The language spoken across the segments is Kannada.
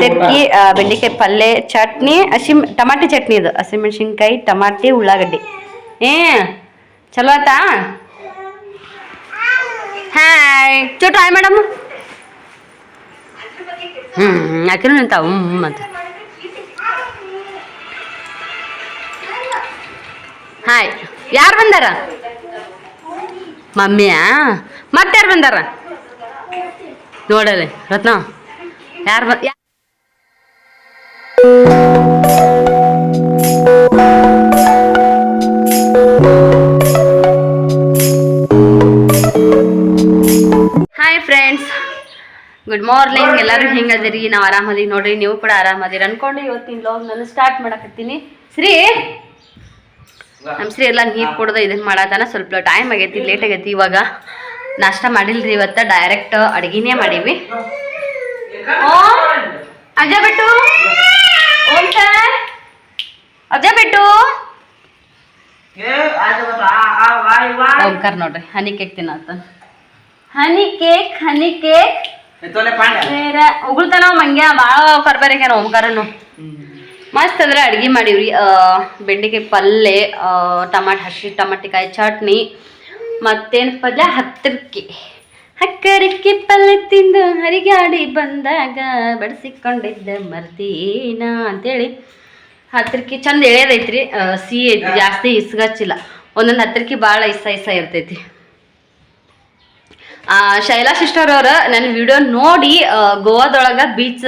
ತೆರ್ಕಿ ಆ, ಬೆಂಡೆಕಾಯಿ ಪಲ್ಯ ಚಟ್ನಿ ಹಸಿ ಟಮಾಟಿ ಚಟ್ನಿ ಇದು. ಹಸಿಮೆಣ್ಸಿನ್ಕಾಯಿ ಟಮಾಟಿ ಉಳ್ಳಾಗಡ್ಡಿ. ಏ ಚಲೋ ಆತಾ? ಹಾಯ್. Chotu hi madam. ಹ್ಞೂ ಯಾಕಿನೂ ನಿಂತಾವ. ಹ್ಞೂ ಅಂತ ಹಾಯ್. ಯಾರು ಬಂದಾರ? ಮಮ್ಮಿಯಾ? ಮತ್ತೆ ಯಾರು ಬಂದಾರ? ನೋಡಲಿ ರತ್ನ. ಯಾರು ಬ ಹಾಯ್ ಫ್ರೆಂಡ್ಸ್ ಗುಡ್ ಮಾರ್ನಿಂಗ್ ಎಲ್ಲರೂ ಹಿಂಗದಿರಿ? ನಾವು ಆರಾಮದೀವಿ ನೋಡ್ರಿ. ನೀವು ಕೂಡ ಆರಾಮದಿರಿ. ಅನ್ಕೊಂಡು ಇವತ್ತಿನ ಲಾಗ್ ನಾನು ಸ್ಟಾರ್ಟ್ ಮಾಡಕತ್ತೀನಿ. ಶ್ರೀ ನಮ್ಮ ಶ್ರೀ ಎಲ್ಲ ನೀರು ಕುಡ್ದು ಇದನ್ನ ಮಾಡತ್ತಾನ ಸ್ವಲ್ಪ ಟೈಮ್ ಆಗೈತಿ ಲೇಟ್ ಆಗೈತಿ ಇವಾಗ. ನಾಷ್ಟ ಮಾಡಿಲ್ರಿ ಇವತ್ತ. ಡೈರೆಕ್ಟ್ ಅಡ್ಗಿನೇ ಮಾಡೀವಿ. ಬಿಟ್ಟು ಅಜ್ಜ ಬಿಟ್ಟು. ಓಂಕಾರ ನೋಡ್ರಿ honey cake ತಿನ್ನತ್ತ. Honey cake honey cake. ಬೇರೆ ಉಗುಳ್ತಾನ ಮಂಗ್ಯ ಭಾಳ ಕರ್ಬಾರಿಗ್ಯಾನ ಓಂಕಾರನು. ಮಸ್ತ್ ಅಂದ್ರೆ ಅಡ್ಗೆ ಮಾಡಿವ್ರಿ ಬೆಂಡೆಕಾಯಿ ಪಲ್ಯ ಟಮಾಟ ಹಸಿ ಟಮಾಟಿಕಾಯಿ ಚಟ್ನಿ ಮತ್ತೇನು ಪಲ್ಯ? ಹತ್ತರಕ್ಕಿ ಹಕ್ಕರಕ್ಕಿ ಪಲ್ಲೆ ತಿಂದು ಹರಿಗಾಡಿ ಬಂದಾಗ ಬಡಿಸಿಕೊಂಡಿದ್ದ ಮರ್ತೀನ ಅಂತೇಳಿ. ಹತ್ತಿರಕ್ಕೆ ಚಂದ ಎಳೆದೈತ್ರಿ ಸಿಹಿ ಐತಿ ಜಾಸ್ತಿ ಇಸ್ಗಚ್ಚಿಲ್ಲ ಒಂದೊಂದು ಹತ್ತಿರಕ್ಕೆ ಭಾಳ ಇಸ ಇಸ ಇರ್ತೈತಿ. ಶೈಲಾ ಸಿಸ್ಟರ್ ಅವ್ರ ನನ್ನ ವಿಡಿಯೋ ನೋಡಿ ಗೋವಾದೊಳಗೆ ಬೀಚ್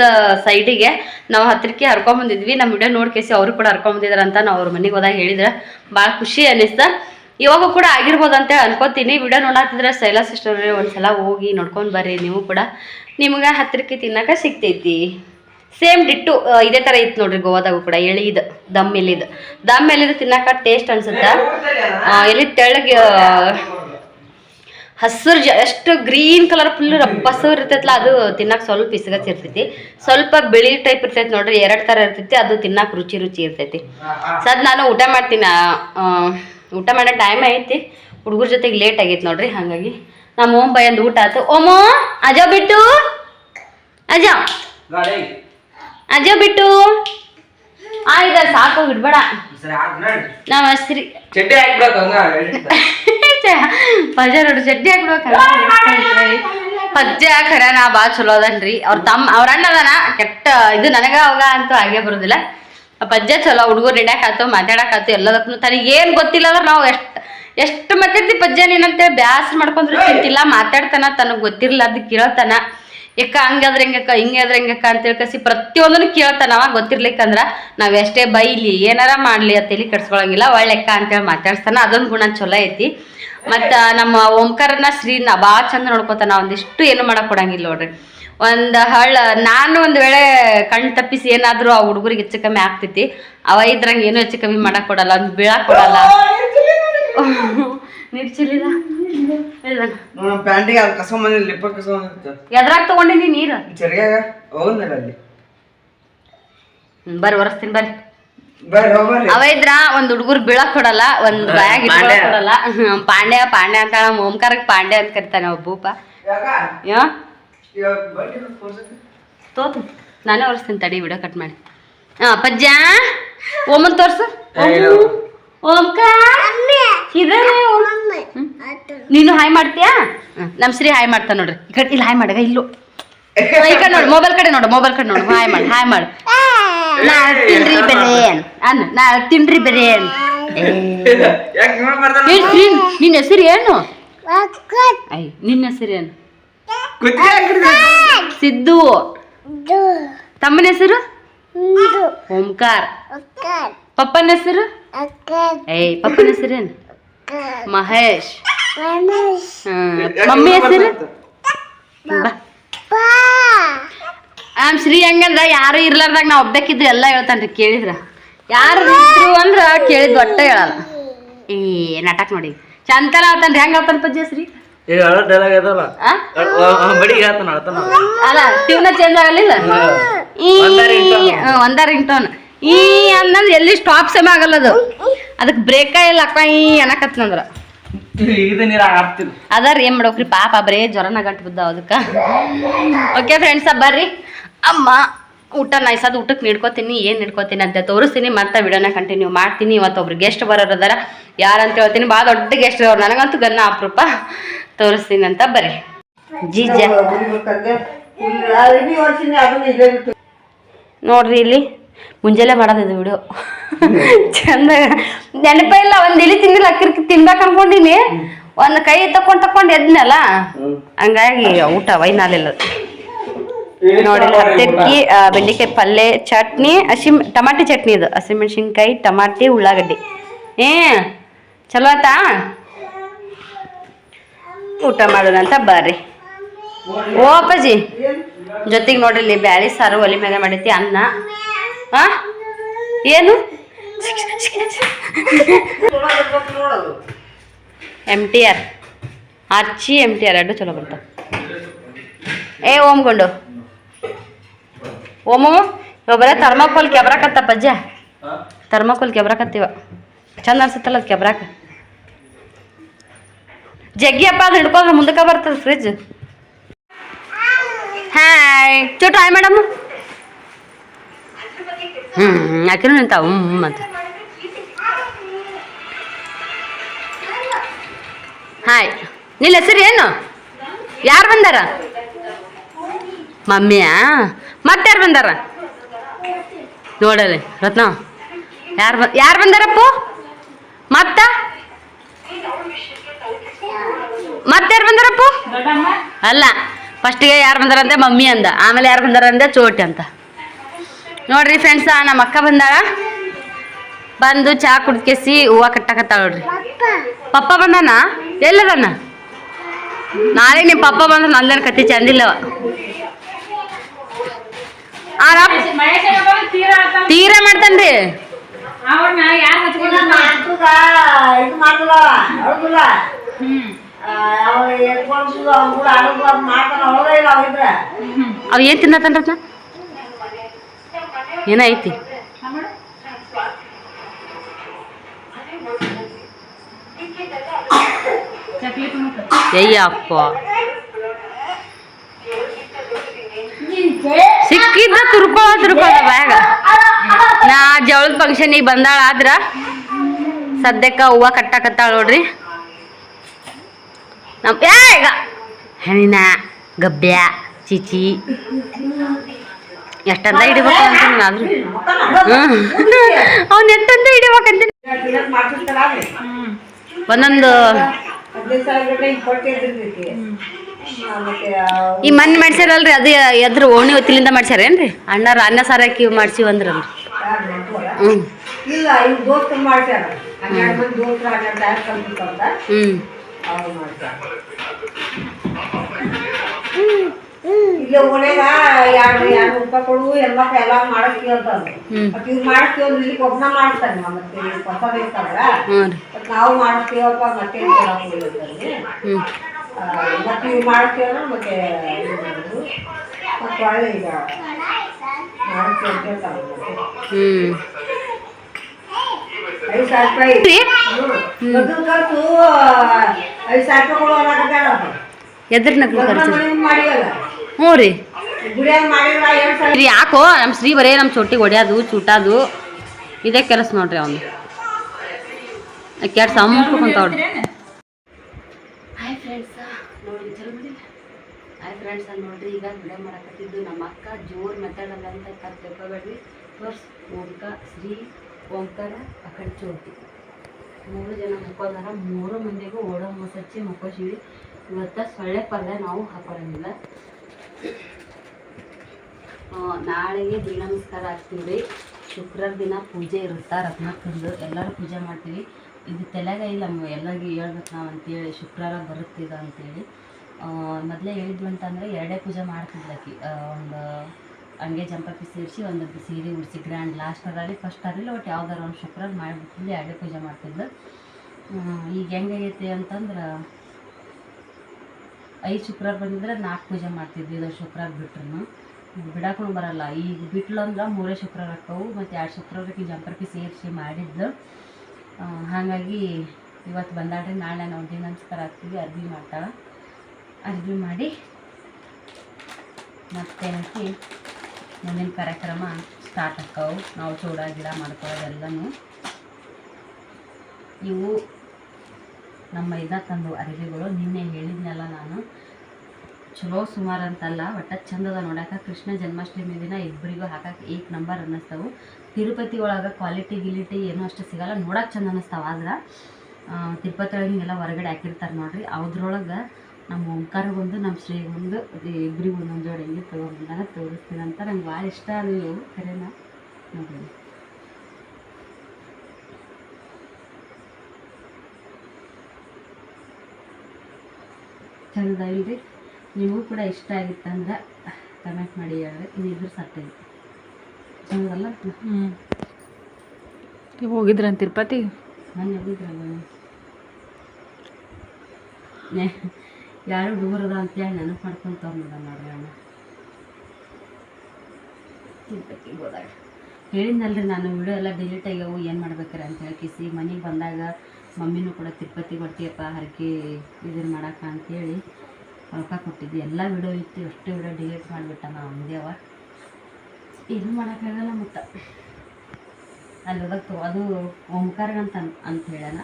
ಸೈಡಿಗೆ ನಾವು ಹತ್ತಿರಕ್ಕೆ ಹರ್ಕೊಂಡ್ ಬಂದಿದ್ವಿ ನಮ್ಮ ವಿಡಿಯೋ ನೋಡಿ ಕೇಸಿ ಅವರು ಕೂಡ ಹರ್ಕೊಂಡ್ ಬಂದಿದ್ರ ಅಂತ ನಾವು ಅವ್ರ ಮನೆಗೆ ಹೋದಾಗ ಹೇಳಿದ್ರೆ. ಭಾಳ ಖುಷಿ ಅನ್ನಿಸ್ತ ಇವಾಗ ಕೂಡ ಆಗಿರ್ಬೋದು ಅಂತ ಅನ್ಕೋತೀನಿ. ವಿಡಿಯೋ ನೋಡಾತಿದ್ರೆ ಶೈಲಾ ಸಿಸ್ಟರ್ ಒಂದ್ಸಲ ಹೋಗಿ ನೋಡ್ಕೊಂಡು ಬರ್ರಿ, ನೀವು ಕೂಡ ನಿಮ್ಗೆ ಹತ್ತಿರಕ್ಕೆ ತಿನ್ನಕ ಸಿಗ್ತೈತಿ. ಸೇಮ್ ಡಿಟ್ಟು ಇದೇ ಥರ ಇತ್ತು ನೋಡ್ರಿ ಗೋವಾದಾಗೂ ಕೂಡ, ಎಳಿದು, ದಮ್ ಎಲಿದು ದಮ್ ಎಲಿದು ತಿನ್ನಕ ಟೇಸ್ಟ್ ಅನ್ಸುತ್ತೆ. ಎಲ್ಲಿ ಹಸ್ರು ಹಸಿರು ಎಷ್ಟು ಗ್ರೀನ್ ಕಲರ್ ಫುಲ್ ರಬ್ಬಸು ಇರ್ತೈತಲ್ಲ ಅದು ತಿನ್ನಕ್ಕೆ ಸ್ವಲ್ಪ ಇಸ್ಗಚ್ ಇರ್ತೈತಿ. ಸ್ವಲ್ಪ ಬಿಳಿ ಟೈಪ್ ಇರ್ತೈತಿ ನೋಡ್ರಿ, ಎರಡು ಥರ ಇರ್ತೈತಿ, ಅದು ತಿನ್ನಕ್ಕೆ ರುಚಿ ರುಚಿ ಇರ್ತೈತಿ. ಸದ್ ನಾನು ಊಟ ಮಾಡ್ತೀನಿ ಊಟ ಮಾಡೋ ಟೈಮ್ ಐತಿ. ಹುಡುಗರ ಜೊತೆಗೆ ಲೇಟ್ ಆಗೈತೆ ನೋಡ್ರಿ ಹಾಗಾಗಿ ನಮ್ಮ ಓಮ್ ಬೈಯಂದು ಊಟ ಆಯ್ತು ಓಮೋ ಅಜ ಬಿಟ್ಟು. ಅಜ. ಅಜ ಬಿಟ್ಟು. ಆಯ್ತು ಸಾಕು ಬಿಡ್ಬೇಡ ನಮ್ಮ ಹಸ್ರಿ ಚಡ್ಡಿ ಹಾಕ್ಬೇಕು ಹಂಗ ಪಜ್ಜ ನೋಡಿ ಚಡ್ಡಿ ಹಾಕ್ಬೇಕು ಪಜ್ಜ ಖರ ನಾ ಭಾಳ ಚಲೋ ಅದನ್ರಿ. ಅವ್ರ ತಮ್ಮ ಅವ್ರ ಅಣ್ಣ ಅದಾನ ಕೆಟ್ಟ ಇದು ನನಗ ಅವಾಗ ಅಂತೂ ಹಾಗೆ ಬರೋದಿಲ್ಲ. ಪಜ್ಜ ಚಲೋ ಹುಡುಗರು ನಡ್ಯಾಕಾತು ಮಾತಾಡಕಾತು ಎಲ್ಲದಕ್ಕೂ ತನಗೆ ಏನು ಗೊತ್ತಿಲ್ಲ ಅಂದ್ರೆ ನಾವು ಎಷ್ಟು ಎಷ್ಟು ಮಾತಾಡ್ತಿ ಪಜ್ಜ ನೀನಂತೆ ಬ್ಯಾಸ್ ಮಾಡ್ಕೊಂಡ್ರೆ ಚಿಂತಿಲ್ಲ ಮಾತಾಡ್ತಾನ ತನಗೆ ಗೊತ್ತಿರಲ್ಲ ಅದು ಕೇಳ್ತಾನ. ಯಾಕ ಹಂಗಾದ್ರೆ ಹೆಂಗಕ್ಕ ಹಿಂಗಾದ್ರೆ ಹೆಂಗಕ್ಕ ಅಂತೇಳಿ ಕಸಿ ಪ್ರತಿಯೊಂದನ್ನು ಕೇಳ್ತಾನ ಅವ ಗೊತ್ತಿರ್ಲಿಕ್ಕಂದ್ರ ನಾವು ಎಷ್ಟೇ ಬೈಲಿ ಏನಾರ ಮಾಡ್ಲಿ ಅಂತ ತಲೆ ಕೆಡ್ಸ್ಕೊಳಂಗಿಲ್ಲ ಒಳ್ಳೆಕ್ಕ ಅಂತೇಳಿ ಮಾತಾಡ್ಸ್ತಾನ ಅದೊಂದು ಗುಣ ಚಲೋ ಐತಿ. ಮತ್ತು ನಮ್ಮ ಓಂಕಾರನ ಶ್ರೀನ ಭಾಳ ಚಂದ ನೋಡ್ಕೊತಾನ ಒಂದಿಷ್ಟು ಏನು ಮಾಡಕ್ಕೆ ಕೊಡಂಗಿಲ್ಲ ನೋಡ್ರಿ. ಒಂದ್ ಹಳ್ಳ ನಾನು ಒಂದ್ ವೇಳೆ ಕಣ್ ತಪ್ಪಿಸಿ ಏನಾದರೂ ಆ ಹುಡುಗರಿಗೆ ಹೆಚ್ಚು ಕಮ್ಮಿ ಆಗ್ತೈತಿ ಅವ ಇದ್ರಂಗ ಏನು ಹೆಚ್ಚು ಕಮ್ಮಿ ಮಾಡಕ್ ಕೊಡಲ್ಲ ಒಂದ್ ಬೀಳಾಕ್ ಕೊಡಲ್ಲ. ನೀರ್ ಚಿಲ್ಲಿದ ನಮ್ಮ ಪ್ಯಾಂಟಿಗೆ ಅದು ಕಸ ಲಿಪ್ಪ ಕಸ ಬಂದಿತ್ತು. ಎದ್ರಾಗ ತಗೊಂಡಿನಿ ನೀರು? ಬರ್ರಿ ಒರೆಸ್ತೀನಿ ಬರ್ರಿ. ಅವ ಇದ್ರ ಒಂದ್ ಹುಡುಗರು ಬೀಳಕ್ ಕೊಡಲ್ಲ ಒಂದ್ ಬ್ಯಾಗ್ ಪಾಂಡ್ಯ. ಕೊಡಲ್ಲ. ಪಾಂಡ್ಯ ಪಾಂಡ್ಯ ಅಂತ ಓಂಕಾರಕ್ ಪಾಂಡ್ಯ ಅಂತ ಕರಿತಾನೆ ಒಬ್ಬ ತೋತು. ನಾನೇ ಒರೆಸ್ತೀನಿ ತಡಿ ವಿಡಿಯೋ ಕಟ್ ಮಾಡಿ. ಹಾ ಪಜ್ಜ? ಓಮನ್ ತೋರ್ಸು. ಏ, ಇಲ್ಲ. ಓಂಕಾರ ಇದಾರೆ ಓಂ. ನೀನು ಹಾಯ್ ಮಾಡ್ತೀಯಾ? ಹ್ಮ್, ನಮ್ ಶ್ರೀ ಹಾಯ್ ಮಾಡ್ತಾ ನೋಡ್ರಿ. ಈ ಕಡೆ ಇಲ್ಲಿ ಹಾಯ್ ಮಾಡಗ ಇಲ್ಲು. ಈ ಕಡೆ ನೋಡು ಮೊಬೈಲ್ ಕಡೆ ನೋಡು ಮೊಬೈಲ್ ಕಡೆ ನೋಡು. ಹಾಯ್ ಮಾಡು ಹಾಯ್ ಮಾಡು. ನಾ ತಿನ್ರಿ ಬೆರೇನ್ ಅನ್ನ ನಾ ತಿನ್ರಿ ಬೆರೇನ್ ನಿನ್ನ ಹೆಸರು ಏನು? ನಿನ್ನ ಹೆಸರು ಏನು. ಸಿದ್ದು. ತಮ್ಮನ ಹೆಸರು? ಓಂಕಾರ. ಪಪ್ಪನ ಹೆಸರು? ಏಯ್ ಪಪ್ಪನ ಹೆಸರೇನು ಮಹೇಶ್. ಮಮ್ಮಿ ಹೆಸರು? ಬಾ. ಆಮ್ ಶ್ರೀ ಹಂಗಂದ್ರ ಯಾರು ಇರ್ಲಾರ್ದಾಗ ನಾ ಒಬ್ಬಕ್ಕಿದ್ರು ಎಲ್ಲ ಹೇಳ್ತಾನ್ರಿ ಕೇಳಿದ್ರ. ಯಾರು ಇದ್ರು ಅಂದ್ರ ಕೇಳಿದ್ ಒಟ್ಟ ಹೇಳಲ್ಲ. ಏ ನಾಟಕ ನೋಡಿ. ಚಂತನ ಆತನ್ರಿ ಹೆಂಗ ಆತನ್ ಪಜ್ಜ ಶ್ರೀ? ಈಗ ಹಳೋ ಡೈಲಾಗ್ ಅದಲ್ಲ ಆ? ಬಡಿ ಹೇಳ್ತಾನ ಅಳ್ತಾನ ಅಲ್ಲ ಟ್ಯೂನ ಚೇಂಜ್ ಆಗಲಿಲ್ಲ? ಈ ಒಂದ ringtone. ಹ್ಮ್, ಒಂದ ರಿಂಗ್ಟೋನ್ ಈ ಅನ್ನಂದ್ರೆ ಎಲ್ಲಿ ಸ್ಟಾಪ್ ಸೇಮ್ ಆಗಲ್ಲ ಅದು. ಅದಕ್ಕೆ ಬ್ರೇಕ ಇಲ್ಲ ಅಕ್ಕ ಈ ಅನ್ನಕತ್ನಂದ್ರ ಇದು ನೀರ ಹಾಕ್ತಿಲ್ಲ ಅದಾರ ಏನ್ ಮಾಡ್ಬೇಕ್ರಿ ಪಾಪ ಬರೇ ಜ್ವರನ ಗಂಟು ಬಿದ್ದಾವ ಅದಕ್ಕೆ. ಓಕೆ ಫ್ರೆಂಡ್ಸ ಬರ್ರಿ. ಅಮ್ಮ ಊಟ ನೈಸದು ಊಟಕ್ಕೆ ನೀಡ್ಕೋತೀನಿ ಏನು ನೀಡ್ಕೋತೀನಿ ಅಂತ ತೋರಿಸ್ತೀನಿ ಮತ್ತೆ ವಿಡಿಯೋನ ಕಂಟಿನ್ಯೂ ಮಾಡ್ತೀನಿ. ಇವತ್ತು ಒಬ್ರು ಗೆಸ್ಟ್ ಬರೋರು ಅದಾರ ಯಾರಂತ ಹೇಳ್ತೀನಿ ಭಾಳ ದೊಡ್ಡ ಗೆಸ್ಟ್ ಅವ್ರು. ನನಗಂತೂ ಗನ್ನ ಅಪರೂಪ. ತೋರಿಸ್ತೀನಿ ಅಂತ ಬರ್ರಿ. ಜೀಜ. ನೋಡ್ರಿ ಇಲ್ಲಿ, ಮುಂಜಾನೆ ಮಾಡೋದಿದು ವಿಡಿಯೋ ಚಂದ. ನೆನಪ ಇಲ್ಲ, ಒಂದ್ ಇಲಿ ತಿಂದಿಲ್ಲ ಅಕ್ಕಿರ್ಕಿ ತಿನ್ಬೇಕು ಅನ್ಕೊಂಡಿನಿ. ಒಂದ್ ಕೈ ತಕೊಂಡ್ ತಕೊಂಡ್ ಎದ್ನಲ್ಲ? ಹಂಗಾಗಿ ಊಟ ವೈನಾಲಿಲ್ಲ. ನೋಡಿಲ್ಲ ಹತ್ತಿಕ್ಕಿ ಬೆಂಡೆಕಾಯಿ ಪಲ್ಯ ಚಟ್ನಿ, ಹಸಿ ಟಮಾಟಿ ಚಟ್ನಿ ಇದು. ಹಸಿಮೆಣಸಿನ್ಕಾಯಿ, ಟಮಾಟಿ, ಉಳ್ಳಾಗಡ್ಡಿ. ಏ, ಚಲೋ ಆಯ್ತಾ? ಊಟ ಮಾಡೋಣ ಅಂತ ಬರ್ರಿ. ಓ, ಅಪ್ಪಾಜಿ. ಜೊತೆಗೆ ನೋಡ್ರಿ ಬ್ಯಾಳಿ, ಸಾರು, ಒಲಿ ಮೇಲೆ ಮಾಡೈತಿ ಅನ್ನ. ಆ? ಏನು? M T R. ಅರ್ಚಿ M T R, ಎರಡು ಚಲೋ ಬರ್ತಾವ. ಏ ಓಮ್ಗೊಂಡು ಓಮ್ ಇವ ಬರೀ ಥರ್ಮಾಕೋಲ್ ಕೆಬ್ರಾಕತ್ತ ಅಜ್ಜ ಥರ್ಮಾಕೋಲ್ ಕೆಬ್ರಾಕತ್ತೀವ ಚಂದ ಅನ್ಸುತ್ತಲ್ಲ ಅದು ಕೆಬ್ರಾಕ. ಜಗ್ಗಿ ಅಪ್ಪ ಅದು ಹಿಡ್ಕೊಂಡ್ರೆ ಮುಂದಕ್ಕೆ ಬರ್ತದೆ fridge hi Chota hi madam ಹ್ಞೂ ಆಕಿನೂ ನಿಂತಾವ ಹ್ಞೂ ಅಂತ ಹಾಯ್ ನಿನ್ನ ಹೆಸರು ಏನು? ಯಾರು ಬಂದಾರ? ಮಮ್ಮಿಯಾ? ಮತ್ತೆ ಯಾರು ಬಂದಾರ? ನೋಡಲಿ, ರತ್ನ. ಯಾರು ಬ ಯಾರು ಬಂದಾರಪ್ಪು? ಮತ್ತ? ಮತ್ತೆ ಯಾರು ಬಂದಾರಪ್ಪು ಅಲ್ಲ ಫಸ್ಟಿಗೆ ಯಾರು ಬಂದಾರಂತೆ? ಮಮ್ಮಿ ಅಂದ. ಆಮೇಲೆ ಯಾರು ಬಂದಾರಂತೆ? ಚೋಟಿ ಅಂತ. ನೋಡ್ರಿ ಫ್ರೆಂಡ್ಸ ನಮ್ಮ ಅಕ್ಕ ಬಂದಾಳ. ಬಂದು ಚಾ ಕುಡ್ಕೇಸಿ ಹೂವು ಕಟ್ಟಕತ್ತಾಳ ನೋಡ್ರಿ. ಪಪ್ಪ ಬಂದಾನ? ಎಲ್ಲದನ್ನ ನಾಳೆ ನಿಮ್ಮ ಪಪ್ಪ ಬಂದ್ರೆ ನಂದೇನು ಕತ್ತಿ ಚಂದಿಲ್ಲವ ತೀರ ತೀರಾ ಮಾಡ್ತಾನ್ರಿ. ಅವ್ರನ್ನ ಅವ್ರು ಎತ್ಕೊಂಡು ಅವ್ನು ಕೂಡ ಅದು ಮಾಡ್ತಾನೆ ಅಳೋದೇ ಇಲ್ಲ ಅವಿದ್ರೆ ಅವ್ ಏನ್ ತಿನ್ನತಾನ್ರತ್ನ ಏನೈತಿ ಚಕ್ಲಿ ತುಂಬ ಅಯ್ಯಪ್ಪ. ಸಿಕ್ಕಿದ್ದ ತುರ್ಕೋ ತುರ್ಕೋ ಬ್ಯಾಗ. ನಾ ಜವಳದ ಫಂಕ್ಷನಿಗೆ ಬಂದಾಳ ಆದ್ರ ಸದ್ಯಕ್ಕ ಹೂವ ಕಟ್ಟಾಕತ್ತಾಳ ನೋಡ್ರಿ. ನಮ್ ಏ ಈಗ ಹೆಣಿನ ಗಬ್ಬ್ಯ ಚಿಚಿ. ಎಷ್ಟಂದ ಹಿಡಿಬೇಕು ಅಂತೀನಿ ಆದ್ರೂ ಅವ್ನು ಎಷ್ಟಂತ ಹಿಡಿಬೇಕಂತೀನಿ ಒಂದೊಂದು ಈ ಮಣ್ಣು ಮಾಡ್ಸ್ಯಾರಲ್ರಿ ಅದು ಎದ್ರ ಓಣಿ ಹೊತ್ತಿಲಿಂದ ಮಾಡ್ಸ್ಯಾರೇನ್ರಿ? ಅಣ್ಣಾರ ಅನ್ನ ಸಾರ ಹಾಕಿ ಮಾಡ್ಸಿವಿ ಅಂದ್ರಲ್ರಿ ಹ್ಮ್. ಹ್ಞೂ ಅವ್ರು ಮಾಡ್ಸ್ಯಾರ ಇಲ್ಲೇ ಓಣ್ಯಾಗ ಎರಡು ಎರಡು ರೂಪಾಯಿ ಕೊಡು ಹೆಣ್ಮಕ್ಳು ಎಲ್ಲ ಅಂತ ಹ್ಮ್. ಮತ್ತೆ ಇವ್ರು ಮಾಡಿಸ್ತೀವಿ ಅಂದ್ರೆ ಇಲ್ಲಿ ಒಬ್ಬನ ಮಾಡ್ತಾನೆ ಮತ್ತೆ ಹೊಸ ಬೇಕಲ್ಲ ಮತ್ತೆ ನಾವು ಮಾಡಿಸ್ತೀವಪ್ಪ ಮತ್ತೆ ಕೊಡಕ್ಕೆ ಹ್ಞೂ ಮತ್ತೆ ಇವ್ರು ಮಾಡ್ತೀವಲ್ಲ ಮತ್ತೆ. ಮತ್ತೆ ಒಳ್ಳೆ ಈಗ ಹೇಳ್ತಾರೆ ಹ್ಞೂ ಐದು ಸಾವಿರ ರೂಪಾಯಿ. ರೀ ಹ್ಮ್. ಮೊದ್ಲು ಖರ್ಚು ಐದು ಸಾವಿರ ರೂಪಾಯಿ ಕೊಡು ಅನ್ನಕತ್ತಾಳ ಅವ್ರು. ಎದ್ರ ನಕ್ಲು ಮೊದ್ಲ ಖರ್ಚು ಹ್ಞೂ ರೀ. ಯಾಕೋ ನಮ್ಮ ಶ್ರೀ ಬರೇ ನಮ್ಮ ಚೊಟ್ಟಿಗೆ ಹೊಡ್ಯೋದು ಚೂಟಾದು. ಇದೇ ಕೆಲಸ ನೋಡ್ರಿ ಅವನು. ಕೆಟ್ಟ ಸಂಪು ಕುಂತಾವ್ರಿ ಹಾಯ್ ಫ್ರೆಂಡ್ಸ್ ನೋಡಿ ಹಾಯ್ ಫ್ರೆಂಡ್ಸ್ ನೋಡ್ರಿ ಈಗ ವಿಡಿಯೋ ಮಾಡಕತ್ತಿದ್ದು ನಮ್ಮ ಅಕ್ಕ ಜೋರ್ ಮೆಥಡಲ್ಲ ಅಂತ ಕತ್ ತಿಳ್ಕೊಬೇಡ್ರಿ. ಫಸ್ಟ್ ಶ್ರೀ ಓಂಕಾರ ಆ ಕಡೆ ಚೋಟಿ ಮೂರು ಜನ ಮುಕ್ಕೋದಾರ ಮೂರು ಮಂದಿಗೂ ಓಡೋ ಮುಸಚ್ಚಿ ಮುಕ್ಕೋಶಿವಿ ಇವತ್ತು ಸೊಳ್ಳೆ ಪಲ್ಯ ನಾವು ಆ, ನಾಳೆಗೆ ದಿನ ನಮಸ್ಕಾರ ಹಾಕ್ತೀವಿ ಶುಕ್ರವಾರ ದಿನ ಪೂಜೆ ಇರುತ್ತೆ ರತ್ನಕ್ಕಂದು ಎಲ್ಲರೂ ಪೂಜೆ ಮಾಡ್ತೀವಿ. ಇದು ತಲೆಗೆ ಇಲ್ಲ ಎಲ್ಲರಿಗೂ ಹೇಳ್ಬೇಕು ನಾವು ಅಂತೇಳಿ ಶುಕ್ರವಾರ ಬರುತ್ತೆ ಇದು ಅಂತೇಳಿ ಮೊದಲೇ ಹೇಳಿದ್ವಿ ಅಂತಂದರೆ ಎರಡೇ ಪೂಜೆ ಮಾಡ್ತಿದ್ಲಕ್ಕಿ ಒಂದು ಹಂಗೆ ಜಂಪಕ್ಕಿ ಸೇರಿಸಿ ಒಂದು ಸೀರೆ ಉಡಿಸಿ ಗ್ರ್ಯಾಂಡ್ ಲಾಸ್ಟ್ ಅದರಲ್ಲಿ ಫಸ್ಟ್ ಅದರಲ್ಲಿ ಒಟ್ಟು ಯಾವ್ದಾರು ಒಂದು ಶುಕ್ರವಾರ ಮಾಡಿಬಿಟ್ಟಿದ್ಲಿ ಎರಡೇ ಪೂಜೆ ಮಾಡ್ತಿದ್ಲು. ಆ, ಈಗ ಹೆಂಗೈತಿ ಅಂತಂದ್ರೆ ಐದು ಶುಕ್ರವಾರ ಬಂದಿದ್ರೆ ನಾಲ್ಕು ಪೂಜೆ ಮಾಡ್ತಿದ್ವಿ ಇದು ಶುಕ್ರವಾರ ಬಿಟ್ರು ಬಿಡಾಕೊಂಡು ಬರಲ್ಲ ಈಗ ಬಿಟ್ಲು ಅಂದ್ರೆ ಮೂರೇ ಶುಕ್ರವಾರ ಹಾಕವು ಮತ್ತು ಎರಡು ಶುಕ್ರವಾರಕ್ಕೆ ಜಂಪರ್ಕಿ ಸೇರಿಸಿ ಮಾಡಿದ್ದು ಹಾಗಾಗಿ ಇವತ್ತು ಬಂದಾಡ್ರಿ ನಾಳೆ ನಾವು ದಿನ ನಮಸ್ಕಾರ ಹಾಕ್ತೀವಿ ಅರ್ಬಿ ಮಾಡ್ತಾಳೆ. ಅರ್ಬಿ ಮಾಡಿ ಮತ್ತೇನಂತಿ ಮುಂದಿನ ಕಾರ್ಯಕ್ರಮ ಸ್ಟಾರ್ಟ್ ಆಕ್ಕವು ನಾವು ಚೂಡ ಗಿಡ ಮಾಡ್ಕೊಳ್ಳೋದೆಲ್ಲನೂ ಇವು ನಮ್ಮ ಇದ ತಂದು ಅರಿವೆಗಳು ನಿನ್ನೆ ಹೇಳಿದ್ನಲ್ಲ ನಾನು. ಚಲೋ ಸುಮಾರು ಅಂತಲ್ಲ, ಒಟ್ಟ ಚಂದದ ನೋಡಾಕ ಕೃಷ್ಣ ಜನ್ಮಾಷ್ಟಮಿ ದಿನ ಇಬ್ಬರಿಗೂ ಹಾಕಕ್ಕೆ ಏಕ್ ನಂಬರ್ ಅನ್ನಿಸ್ತವು. ತಿರುಪತಿ ಒಳಗೆ ಕ್ವಾಲಿಟಿ ಗಿಲಿಟಿ ಏನೂ ಅಷ್ಟು ಸಿಗಲ್ಲ. ನೋಡಕ್ಕೆ ಚಂದ ಅನ್ನಿಸ್ತಾವ ಆದ್ರೆ ತಿರುಪತಿ ಒಳಗೆ ಹೊರಗಡೆ ಹಾಕಿರ್ತಾರೆ ನೋಡ್ರಿ. ಅದ್ರೊಳಗೆ ನಮ್ಮ ಓಂಕಾರಗೊಂದು ನಮ್ಮ ಶ್ರೀಗೊಂದು ಇಬ್ಬರಿಗೂ ಒಂದೊಂದು ಜೋಡಿ ಹಿಂಗೆ ತೊಗೊಂಬಂದಾಗ ತೋರಿಸ್ತೀನಿ ಅಂತ ನಂಗೆ ಭಾಳ ಇಷ್ಟ ಅದು ಇವು ಕರೆನ ನೋಡಿ ಚಂದ ಇಲ್ರಿ. ನಿಮಗೂ ಕೂಡ ಇಷ್ಟ ಆಗಿತ್ತಂದ್ರೆ ಕಮೆಂಟ್ ಮಾಡಿ ಹೇಳ್ರಿ. ಇದ್ರ ಸಟ್ಟೈತಿ ಚಂದಲ್ಲ? ಹ್ಞೂ ನೀವು ಹೋಗಿದ್ರಂತ ತಿರುಪತಿ? ನಾನು ಹೋಗಿದ್ರಲ್ಲ. ಯಾರು ಹುಡುಗರದ ಅಂತೇಳಿ ನೆನಪು ಮಾಡ್ಕೊಂಡು ತೊಗೊಂಡ ನೋಡ್ರಿ ಅಣ್ಣ ಹೋದಾಗ. ಹೇಳಿದ್ನಲ್ರಿ ನಾನು ವಿಡಿಯೋ ಎಲ್ಲ ಡಿಲೀಟ್ ಆಗ್ಯಾವು ಏನು ಮಾಡ್ಬೇಕ್ರಿ ಅಂತ ಹೇಳ್ಕಿಸಿ ಮನೆಗೆ ಬಂದಾಗ ಮಮ್ಮಿನೂ ಕೂಡ ತಿರುಪತಿ ಬರ್ತೀಯಪ್ಪ ಹರಕೆ ಇದನ್ನು ಮಾಡಕ್ಕೆ ಅಂತೇಳಿ ರೊಕ್ಕ ಕೊಟ್ಟಿದ್ದೆ ಎಲ್ಲ ವಿಡಿಯೋ ಇತ್ತು ಅಷ್ಟು ವಿಡಿಯೋ ಡಿಲೀಟ್ ಮಾಡಿಬಿಟ್ಟ ನಾವು ಅಂದೇವ ಇದು ಮಾಡೋಕ್ಕಾಗಲ್ಲ ಮತ್ತು. ಅಲ್ಲಿ ಹೋದಾಗ ಅದು ಓಂಕಾರ ಅಂತ ಅಂತ ಹೇಳ್ಯಾನ.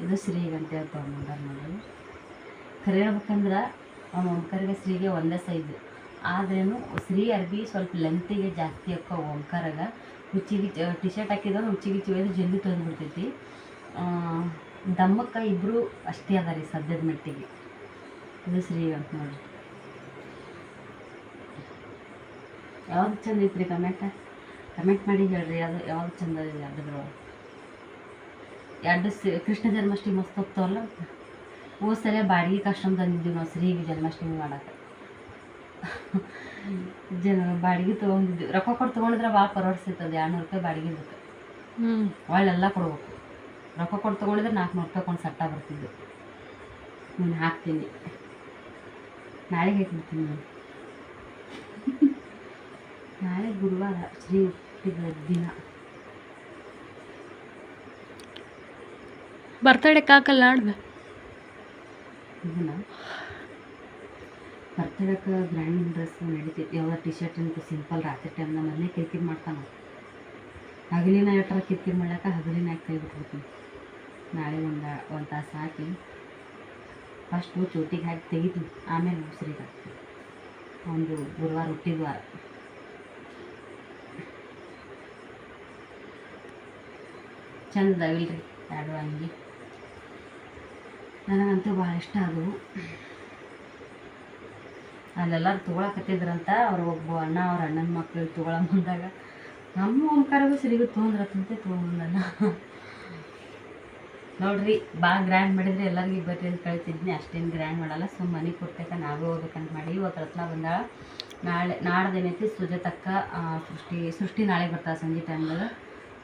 ಇದು ಶ್ರೀಗಂತ ಹೇಳಿ ತೊಗೊಂಬಂದಾರ ನೋಡಿ ಖರೆ ಹೇಳ್ಬೇಕಂದ್ರೆ ಓಂಕಾರಿಗೆ ಸ್ತ್ರೀಗೆ ಒಂದೇ ಸೈಜ್ ಆದ್ರೇನು ಸ್ತ್ರೀ ಅರ್ಬಿ ಸ್ವಲ್ಪ ಲೆಂತಿಗೆ ಜಾಸ್ತಿ ಅಕ್ಕ ಓಂಕಾರಾಗ. ಹುಚ್ಚಿಗೆ ಟಿ ಶರ್ಟ್ ಹಾಕಿದ್ರೆ ಹುಚ್ಚಿಗೆ ಒಯ್ದು ಜಲ್ದಿ ತಂದು ಬಿಡ್ತೈತಿ. ದಮ್ಮಕ್ಕ ಇಬ್ಬರು ಅಷ್ಟೇ ಅದ ರೀ ಸದ್ಯದ ಮಟ್ಟಿಗೆ. ಇದು ಸ್ತ್ರೀ ಅಂತ ನೋಡ್ರಿ. ಯಾವ್ದು ಚಂದ ಐತ್ರಿ ಕಮೆಂಟ ಕಮೆಂಟ್ ಮಾಡಿ ಹೇಳ್ರಿ ಅದು ಯಾವ್ದು ಚಂದ ಅದ್ರೊಳಗೆ? ಎರಡು ಕೃಷ್ಣ ಜನ್ಮಾಷ್ಟಮಿ ಮಸ್ತ್ ಹೋಗ್ತಾವಲ್ಲ ಹೋದ ಸಲ ಬಾಡಿಗೆ ಕಷ್ಟಮ್ ತಂದಿದ್ದೀವಿ ನಾವು ಶ್ರೀಗೆ ಜನ್ಮಾಷ್ಟಮಿ ಮಾಡಕ್ಕೆ? ಜನ ಬಾಡಿಗೆ ತೊಗೊಂಡಿದ್ವಿ. ರೊಕ್ಕ ಕೊಟ್ಟು ತೊಗೊಂಡಿದ್ರೆ ಭಾಳ ಪರವಡ್ಸಿರ್ತದೆ ಎರಡ್ನೂರು ರೂಪಾಯಿ ಬಾಡಿಗೆ ಇದಕ್ಕೆ ಹ್ಞೂ ಒಳ್ಳೆಲ್ಲ ಕೊಡ್ಬೇಕು. ರೊಕ್ಕ ಕೊಟ್ಟು ತೊಗೊಂಡಿದ್ರೆ ನಾಲ್ಕುನೂರು ರೂಪಾಯಿ ಕೊಂಡು ಸಟ್ಟ ಬರ್ತಿದ್ದು ನೀನು ಹಾಕ್ತೀನಿ. ನಾಳೆಗೆ ಹಾಕ್ಬಿಡ್ತೀನಿ ನಾನು? ನಾಳೆ ಗುರುವಾರ ಶ್ರೀ ಹುಟ್ಟಿದ ದಿನ. ಬರ್ತಡೇಕ್ಕೆ ಕಾಕಲ್ಲ ನಾಡ್ದು? ಇದನ್ನ ಬರ್ತಡಕ್ಕೆ ಗ್ರ್ಯಾಂಡ್ ಡ್ರೆಸ್ ನಡೀತೈತಿ. ಯಾವ್ದು ಟಿ ಶರ್ಟ್ ಅಂತ ಸಿಂಪಲ್ ರಾತ್ರಿ ಟೈಮ್ನ ಮೊನ್ನೆ ಕಿರಿಕಿರಿ ಮಾಡ್ತಾನೆ. ಹಗಲಿನ ಎಟ್ರ ಕಿರಿಕಿರಿ ಮಾಡ್ಲಾಕ ಹಗಲಿನ ಕೈ ಬಿಟ್ಬಿಡ್ತೀನಿ? ನಾಳೆ ಒಂದು ಒಂದು ತಾಸು ಹಾಕಿ ಫಸ್ಟು ಚೋಟಿಗೆ ಹಾಕಿ ತೆಗಿತೀನಿ. ಆಮೇಲೆ ಉಸಿರಿಗೆ. ಹಾಕ್ತೀನಿ ಒಂದು ಗುರುವಾರ, ಹುಟ್ಟಿದ ವಾರ. ಚಂದ ಇಲ್ರಿ ಎರಡು ಅಂಗಿ. ನನಗಂತೂ ಭಾಳ ಇಷ್ಟ ಅದು. ಅಲ್ಲೆಲ್ಲರೂ ತೊಗೊಳಕತ್ತಿದ್ರಂತ ಅವ್ರು ಒಬ್ಬ ಅಣ್ಣ, ಅವ್ರ ಅಣ್ಣನ ಮಕ್ಕಳು ತೊಗೊಳ ಬಂದಾಗ ನಮ್ಮ ಓಂಕಾರಗೂ ಸರಿಗೂ ತೊಗೊಂಡ್ರತ್ತಂತೆ ತೊಗೊಂಡಲ್ಲ ನೋಡ್ರಿ ಭಾಳ ಗ್ರ್ಯಾಂಡ್ ಮಾಡಿದ್ರೆ ಎಲ್ಲರಿಗೂ ಬರ್ರಿ ಅಂತ ಕಳಿತಿದ್ನಿ ಅಷ್ಟೇನು ಗ್ರ್ಯಾಂಡ್ ಮಾಡಲ್ಲ ಸುಮ್ಮ ಮನೆ ಕೊಡ್ತಕ್ಕ ನಾವೇ ಹೋಗ್ಬೇಕಂತ ಮಾಡಿ ಇವತ್ತು ರತ್ನ ಬಂದಾಳ. ನಾಳೆ, ನಾಡ್ದೇನೈತಿ ಸುಜತಕ್ಕ ಸೃಷ್ಟಿ ಸೃಷ್ಟಿ ನಾಳೆ ಬರ್ತಾಳೆ ಸಂಜೆ ಟೈಮ್ದಾಗ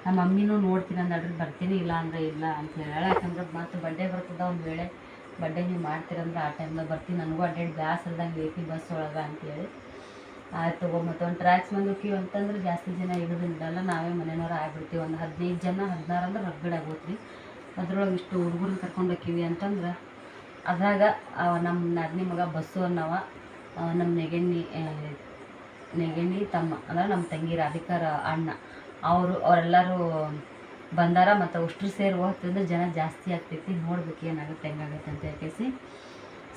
ನಮ್ಮ ಮಮ್ಮಿನೂ ನೋಡ್ತೀನಿ ಅಂದಳ್ರಿ ಬರ್ತೀನಿ ಇಲ್ಲ ಅಂದ್ರೆ ಇಲ್ಲ ಅಂತ ಹೇಳ. ಯಾಕಂದ್ರೆ ಮತ್ತೆ ಬಡ್ಡೆ ಬರ್ತದ ಒಂದು ವೇಳೆ ಬಡ್ಡೆ ನೀವು ಮಾಡ್ತೀರಂದ್ರೆ ಆ ಟೈಮ್ದಾಗ ಬರ್ತೀನಿ. ನನಗೂ ಅಡ್ಡಾಡಿ ಬ್ಯಾಸಲ್ದಂಗೆ ಐತಿ ಬಸ್ ಒಳಗೆ ಅಂತೇಳಿ ಆಯ್ತು ತಗೋ ಮತ್ತೊಂದು ಒಂದು ಟ್ರ್ಯಾಕ್ಸ್ ಬಂದೋಕ್ಕಿವಿ ಅಂತಂದ್ರೆ ಜಾಸ್ತಿ ಜನ ಇಡೋದಿಲ್ಲ ನಾವೇ ಮನೆಯವ್ರು ಆಗ್ಬಿಡ್ತೀವಿ. ಒಂದು ಹದಿನೈದು ಜನ, ಹದಿನಾರು ಅಂದ್ರೆ ರಗಡ್ ಆಗೋತ್ರಿ. ಅದ್ರೊಳಗೆ ಇಷ್ಟು ಹುಡುಗರನ್ನ ಕರ್ಕೊಂಡು ಹೋಕ್ಕೀವಿ ಅಂತಂದ್ರೆ ಅದ್ರಾಗ ನಮ್ಮ ನಾದಿನಿ ಮಗ ಬಸ್ಸು ಅನ್ನವ ನಮ್ಮ ನೆಗೆಣ್ಣಿ ನೆಗೆಣ್ಣಿ ತಮ್ಮ, ಅಂದ್ರೆ ನಮ್ಮ ತಂಗಿ ರಾಧಿಕಾರ ಅಣ್ಣ. ಅವರು ಅವರೆಲ್ಲರೂ ಬಂದಾರ ಮತ್ತು ಅಷ್ಟ್ರು ಸೇರಿ ಹೋಗ್ತಿದ್ರೆ ಜನ ಜಾಸ್ತಿ ಆಗ್ತೈತಿ. ನೋಡ್ಬೇಕು ಏನಾಗುತ್ತೆ, ಹೆಂಗಾಗುತ್ತೆ ಅಂತ ಹೇಳ್ಕೇಸಿ.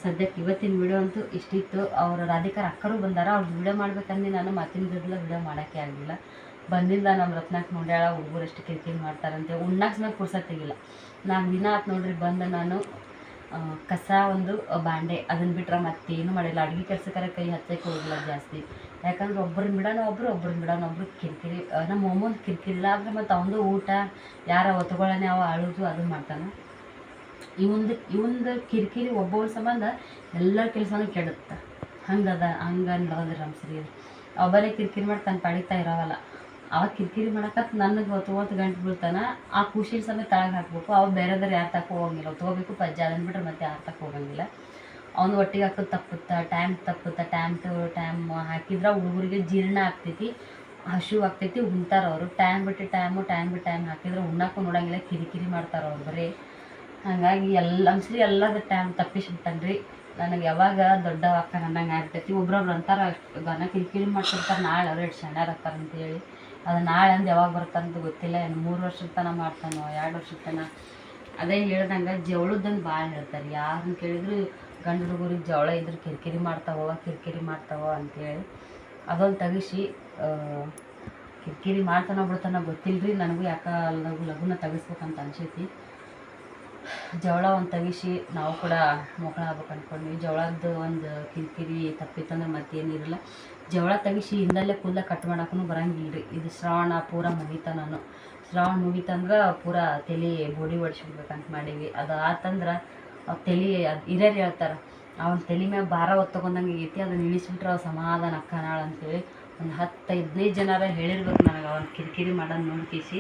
ಸದ್ಯಕ್ಕೆ ಇವತ್ತಿನ ವಿಡಿಯೋ ಅಂತೂ ಇಷ್ಟಿತ್ತು. ಅವರು ರಾಧಿಕಾರ ಅಕ್ಕರು ಬಂದಾರ. ಅವ್ರದ್ದು ವಿಡಿಯೋ ಮಾಡ್ಬೇಕಂದ್ರೆ ನಾನು. ಮತ್ತಿನ ಗದ್ದಲ ವಿಡಿಯೋ ಮಾಡೋಕ್ಕೆ ಆಗಲಿಲ್ಲ. ಬಂದಿಲ್ಲ ನಮ್ಮ ರತ್ನಾಕ್ ನೋಡ್ಯಾಳ ಹುಡುಗರು ಕಿರಿಕಿರಿ ಮಾಡ್ತಾರಂತೆ. ಉಣ್ಣಾಕ್ ಸಮೇತ ಪುರ್ಸತ್ತಿಗಿಲ್ಲ ನಾಲ್ಕು ದಿನ ಆತು ನೋಡ್ರಿ, ಬಂದು ನಾನು ಕಸ ಒಂದು ಬಾಂಡೆ. ಅದನ್ನು ಬಿಟ್ರೆ ಮತ್ತೇನು ಮಾಡಿಲ್ಲ. ಅಡುಗೆ ಕೆಲಸಕ್ಕಾರ ಕೈ ಹಚ್ಚಕ್ಕೆ ಹೋಗಿಲ್ಲ ಜಾಸ್ತಿ. ಯಾಕಂದ್ರೆ ಒಬ್ಬರನ್ನ ಬಿಡೋಣ, ಒಬ್ರು ಒಬ್ರನ್ನ ಬಿಡೋಣ, ಒಬ್ರು ಕಿರಿಕಿರಿ ನಮ್ಮ ಅಮ್ಮನ ಕಿರಿಕಿರಿ ಇಲ್ಲ ಅಂದ್ರೆ ಮತ್ತು ಅವನದು ಊಟ, ಯಾರ ಒತ್ಕೊಳ್ಳೋನೆ ಅವ ಅಳುದು, ಅದು ಮಾಡ್ತಾನೆ. ಇವಂದು ಇವಂದು ಕಿರಿಕಿರಿ ಒಬ್ಬೊಬ್ಬರ ಸಂಬಂಧ ಎಲ್ಲ ಕೆಲಸನೂ ಕೆಡುತ್ತೆ. ಹಂಗದ ಹಂಗೆ ನಡೆದ್ರೆ ನಮ್ಮ ಸರಿ ಒಬ್ಬರೇ ಕಿರಿಕಿರಿ ಮಾಡಿ ತನ್ನ ಪಡಿತಾ ಇರೋವಲ್ಲ. ಅವ ಕಿರಿಕಿರಿ ಮಾಡಕತ್ ನನಗೆ ಹೊತ್ತು ಗಂಟೆ ಬೀಳ್ತಾನೆ, ಆ ಖುಷಿ ಸಮೇತ ತಳಗೆ ಹಾಕಬೇಕು. ಅವ ಬೇರೆದವ್ರು ಯಾರು ತಕ್ಕ ಹೋಗಂಗಿಲ್ಲ. ತೊಗೋಬೇಕು ಪಜ್ಜ ಅದನ್ನ ಬಿಟ್ರೆ ಮತ್ತೆ ಯಾರು ತಕ್ಕ ಹೋಗಂಗಿಲ್ಲ. ಅವ್ನು ಒಟ್ಟಿಗೆ ಹಾಕೋದು ತಪ್ಪುತ್ತಾ? ಟೈಮ್ ತಪ್ಪುತ್ತಾ? ಟೈಮ್ ಟು ಟೈಮ್ ಹಾಕಿದ್ರೆ ಹುಡುಗರಿಗೆ ಜೀರ್ಣ ಆಗ್ತೈತಿ ಹಸಿವು ಆಗ್ತೈತಿ, ಉಣ್ತಾರ ಅವರು. ಟೈಮ್ ಬಿಟ್ಟು ಟೈಮು ಟೈಮ್ ಬಿಟ್ಟು ಟೈಮ್ ಹಾಕಿದ್ರೆ ಉಣ್ಣಕ್ಕೂ ನೋಡಂಗಿಲ್ಲ, ಕಿರಿಕಿರಿ ಮಾಡ್ತಾರ ಅವ್ರು ಬರೀ. ಹಾಗಾಗಿ ಎಲ್ಲ ಅನ್ಸ್ರಿ ಎಲ್ಲದ ಟೈಮ್ ತಪ್ಪಿಸ್ಬಿಟ್ಟನ್ರಿ ನನಗೆ ಯಾವಾಗ ದೊಡ್ಡ ಅಕ್ಕ ಅನ್ನಂಗೆ ಆಗ್ತೈತಿ. ಒಬ್ರೊಬ್ರು ಅಂತಾರೆ ಗನ ಕಿರಿಕಿರಿ ಮಾಡ್ತಿರ್ತಾರೆ, ನಾಳೆ ಅವ್ರು ಎಷ್ಟು ಸಣ್ಣ ಆಗ್ತಾರೆ ಅಂತೇಳಿ ಅದು ನಾಳೆ ಅಂದು ಯಾವಾಗ ಬರ್ತಾರಂತ ಗೊತ್ತಿಲ್ಲ ಏನು ಮೂರು ವರ್ಷದ ತನಕ ಮಾಡ್ತಾನೋ, ಎರಡು ವರ್ಷದ ತನಕ ಅದೇ ಹೇಳ್ದಂಗೆ ಜವಳದಂದು ಭಾಳ ಹೇಳ್ತಾರೆ. ಯಾರನ್ನ ಕೇಳಿದ್ರು ಗಂಡು ಹುಡುಗರಿಗೆ ಜವಳ ಇದ್ರೆ ಕಿರಿಕಿರಿ ಮಾಡ್ತಾವ ಕಿರಿಕಿರಿ ಮಾಡ್ತಾವ ಅಂತೇಳಿ ಅದೊಂದು ತೆಗಿಸಿ ಕಿರಿಕಿರಿ ಮಾಡ್ತಾನೋ ಬಿಡ್ತಾನ ಗೊತ್ತಿಲ್ಲ ರೀ ನನಗೂ ಯಾಕೆ ಲಘು ಲಘುನ ತೆಗಿಸ್ಬೇಕಂತ ಅನ್ಸೈತಿ. ಜವಳ ಒಂದು ತೆಗಿಸಿ, ನಾವು ಕೂಡ ಮಕ್ಕಳ ಆಗ್ಬೇಕು ಅಂದ್ಕೊಂಡ್ವಿ ಜವಳದ್ದು ಒಂದು ಕಿರಿಕಿರಿ ತಪ್ಪಿತ್ತಂದ್ರೆ ಮತ್ತೇನಿರಲ್ಲ ಜವಳ ತೆಗಿಸಿ ಹಿಂದಲ್ಲೇ ಕೂದಲ ಕಟ್ ಮಾಡೋಕ್ಕೂ ಬರಂಗಿಲ್ಲ ರೀ ಇದು ಶ್ರಾವಣ ಪೂರ ಮುಗೀತ ನಾನು. ಶ್ರಾವಣ ಮುಗೀತಂದ್ರೆ ಪೂರ ತಲೆ ಬೋಡಿ ಹೊಡಿಸ್ಬಿಡ್ಬೇಕಂತ ಮಾಡೀವಿ. ಅದು ಆತಂದ್ರೆ ತಲೆ ಅದು ಹಿರಿಯರು ಹೇಳ್ತಾರೆ, ಅವನ ತಲೆ ಮ್ಯಾಗ ಭಾರ ಹೊತ್ತಕೊಂಡಂಗೆ ಐತಿ ಅದನ್ನು ಇಳಿಸ್ಬಿಟ್ರೆ ಅವ್ರು ಸಮಾಧಾನ ಅಕ್ಕನಾಳ ಅಂತೇಳಿ ಒಂದು ಹತ್ತು ಹದಿನೈದು ಜನರ ಹೇಳಿರ್ಬೇಕು ನನಗೆ ಅವನ ಕಿರಿಕಿರಿ ಮಾಡೋದು ನೋಡ್ಕೇಸಿ.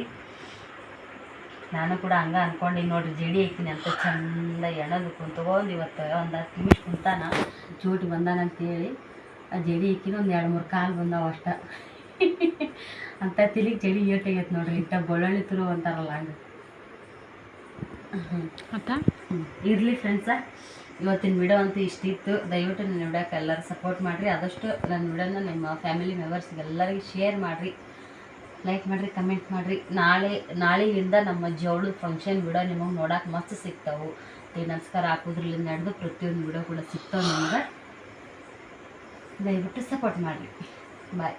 ನಾನು ಕೂಡ ಹಂಗೆ ಅಂದ್ಕೊಂಡು ನೋಡ್ರಿ ಜಡಿ ಐತಿನಿ ಅಂತ ಚಂದ ಎಣದು ಕುಂತ್ಕೊಂಡು ಇವತ್ತು ಒಂದು ಹತ್ತು ನಿಮಿಷ ಕುಂತಾನ, ಚೂಟಿ ಬಂದಾನ ಅಂತೇಳಿ ಆ ಜಡಿ ಇಕ್ಕಿನ ಒಂದು ಎರಡು ಮೂರು ಕಾಲು ಬಂದಾವ ಅಷ್ಟ. ಅಂತ ತಿಲಿಗೆ ಜಡಿ ಏಟಾಗೈತೆ ನೋಡ್ರಿ, ಇಂಥ ಬೊಳ್ಳಿ ತುರು ಅಂತಾರಲ್ಲ ಹಂಗೆ. ಅತ್ತ ಇರಲಿ ಫ್ರೆಂಡ್ಸ ಇವತ್ತಿನ ವಿಡಿಯೋ ಅಂತೂ ಇಷ್ಟಿತ್ತು ದಯವಿಟ್ಟು ನನ್ನ ವಿಡಿಯೋಕ್ಕೆ ಎಲ್ಲರೂ ಸಪೋರ್ಟ್ ಮಾಡಿರಿ. ಆದಷ್ಟು ನನ್ನ ವಿಡಿಯೋನ ನಿಮ್ಮ ಫ್ಯಾಮಿಲಿ ಮೆಂಬರ್ಸ್ಗೆ ಎಲ್ಲರಿಗೂ ಶೇರ್ ಮಾಡಿರಿ. ಲೈಕ್ ಮಾಡಿರಿ ಕಮೆಂಟ್ ಮಾಡಿರಿ. ನಾಳೆ, ನಾಳೆಯಿಂದ ನಮ್ಮ ಜೋಳದ ಫಂಕ್ಷನ್ ವಿಡಿಯೋ ನಿಮಗೆ ನೋಡಕ್ಕೆ ಮಸ್ತ್ ಸಿಗ್ತಾವೆ. ಈ ನಮಸ್ಕಾರ ಹಾಕೋದ್ರಲ್ಲಿ ನಡೆದು ಪ್ರತಿಯೊಂದು ವಿಡಿಯೋ ಕೂಡ ಸಿಗ್ತಾವೆ ನಿಮ್ಗೆ. ದಯವಿಟ್ಟು ಸಪೋರ್ಟ್ ಮಾಡಿರಿ. ಬಾಯ್